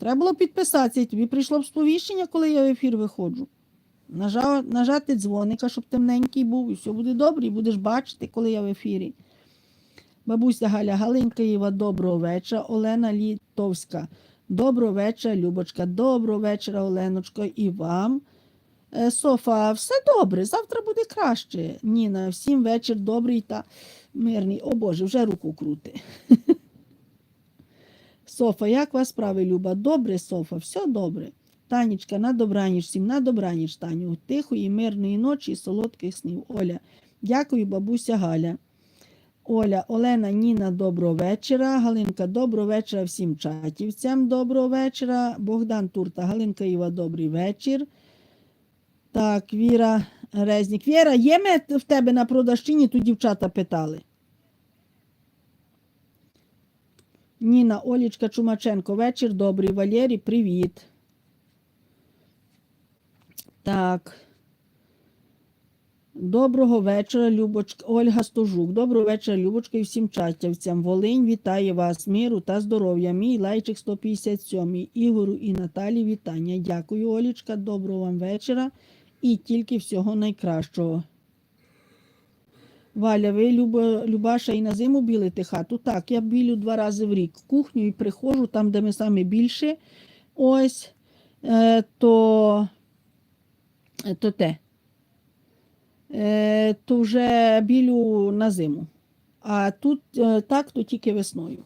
Треба було підписатися, і тобі прийшло б сповіщення, коли я в ефір виходжу. Нажа, нажати дзвоника, щоб темненький був, і все буде добре, і будеш бачити, коли я в ефірі. Бабуся Галя Галинка Єва, доброго вечора. Олена Літовська. Доброго вечора, Любочка. Доброго вечора, Оленочко, і вам. Е, Софа, все добре, завтра буде краще. Ніна, всім вечір добрий та мирний. О Боже, вже руку крути. Софа, як вас справи, Люба? Добре, Софа, все добре. Танечка, на добраніч, всім на добраніч, Таню. Тихої, мирної ночі і солодких снів. Оля. Дякую, бабуся Галя. Оля, Олена, Ніна, доброго вечора. Галинка, доброго вечора всім чатівцям. Доброго вечора. Богдан Турта, Галинка Іва, добрий вечір. Так, Віра Резнік. Віра, є мед в тебе на продавщині? Тут дівчата питали. Ніна, Олічка Чумаченко, вечір добрий. Валєрій, привіт. Так. Доброго вечора, Любочка. Ольга Стожук. Доброго вечора, Любочка, і всім чатівцям. Волинь вітає вас, миру та здоров'я. Мій лайчик 157. Ігору і Наталі вітання. Дякую, Олічка. Доброго вам вечора і тільки всього найкращого. Валя, ви Люба, Любаша і на зиму білите хату? Так, я білю два рази в рік. Кухню і приходжу, там, де ми саме більше. Ось, е, то, е, то те. Е, то вже білю на зиму. А тут е, так, то тільки весною.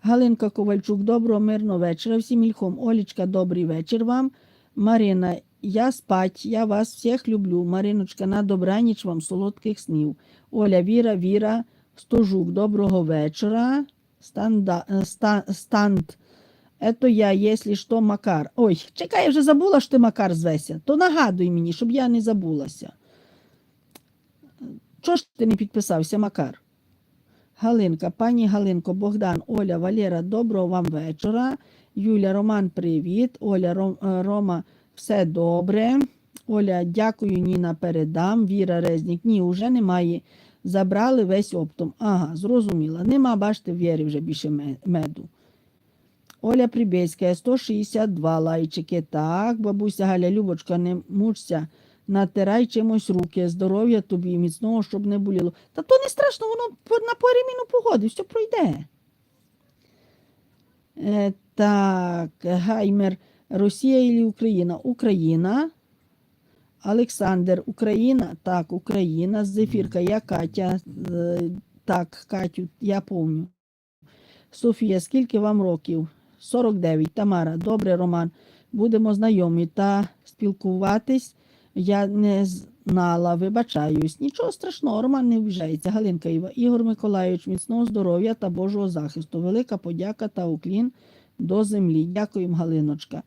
Галинка Ковальчук, доброго, мирного вечора. Всім ільхом. Олічка, добрий вечір вам. Марина, я спать, я вас всіх люблю. Мариночка, на добраніч вам солодких снів. Оля, Віра, Віра, Стожук, доброго вечора. Станда, е, станд. Это я, якщо що, Макар. Ой, чекай, я вже забула, що ти Макар звеся. То нагадуй мені, щоб я не забулася. Чого ж ти не підписався, Макар? Галинка, пані Галинко, Богдан, Оля, Валера, доброго вам вечора. Юля, Роман, привіт. Оля, Ром, е, Рома, все добре. Оля, дякую, Ніна, передам. Віра Резнік, ні, уже немає. Забрали весь оптом. Ага, зрозуміла. Нема, бачите, Вірі вже більше меду. Оля Прибєцька, 162 лайчики. Так, бабуся Галя, Любочка, не мучся, натирай чимось руки, здоров'я тобі, міцного, щоб не боліло. Та то не страшно, воно на переміну погоди, все пройде. Е, так, Гаймер, Росія і Україна? Україна. Олександр, Україна? Так, Україна. Зефірка, я Катя. Е, Так, Катю, я помню. Софія, скільки вам років? 49. Тамара, добре, Роман. Будемо знайомі та спілкуватись. Я не знала, вибачаюсь. Нічого страшного, Роман не вважається. Галинка Іва, Ігор Миколайович, міцного здоров'я та Божого захисту. Велика подяка та уклін до землі. Дякуємо, Галиночка.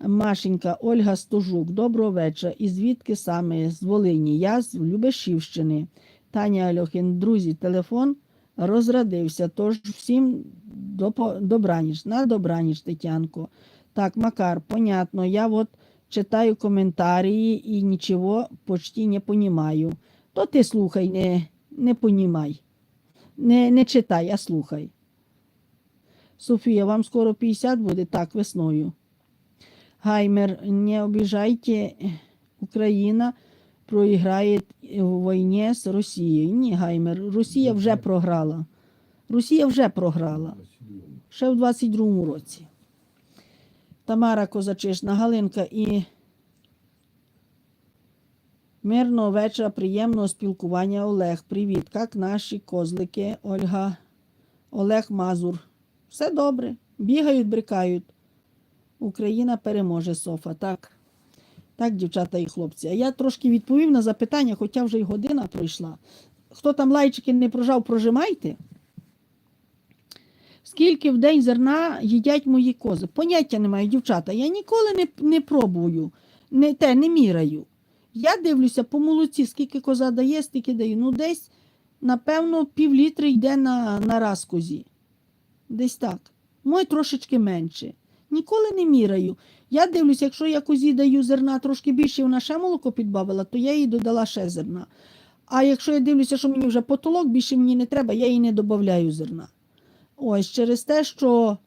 Машенька, Ольга Стожук, доброго вечора. І звідки саме з Волині? Я з Любешівщини. Таня Альохін, друзі, телефон розрадився. Тож всім до, добраніч. На добраніч, Тетянко. Так, Макар, понятно. Я от читаю коментарі і нічого почти не понімаю. То ти слухай, не, не понімай. Не, не читай, а слухай. Софія, вам скоро 50 буде так весною. Гаймер, не обіжайте, Україна проіграє в війні з Росією. Ні, Гаймер, Росія вже програла. Росія вже програла. Ще в 22-му році. Тамара Козачишна, Галинка і мирного вечора, приємного спілкування Олег. Привіт. Як наші козлики, Ольга, Олег Мазур. Все добре. Бігають, брикають. Україна переможе Софа. Так. Так, дівчата і хлопці. А я трошки відповів на запитання, хоча вже й година пройшла. Хто там лайчики не прожав, прожимайте. Скільки в день зерна їдять мої кози? Поняття немає, дівчата. Я ніколи не, не пробую, не, те, не міряю. Я дивлюся по молоці, скільки коза дає, стільки даю. Ну, десь, напевно, пів літри йде на, на раз козі. Десь так. Мой трошечки менше. Ніколи не міряю. Я дивлюся, якщо я козі даю зерна трошки більше, вона ще молоко підбавила, то я їй додала ще зерна. А якщо я дивлюся, що мені вже потолок більше мені не треба, я їй не додаю зерна. Ось через те, що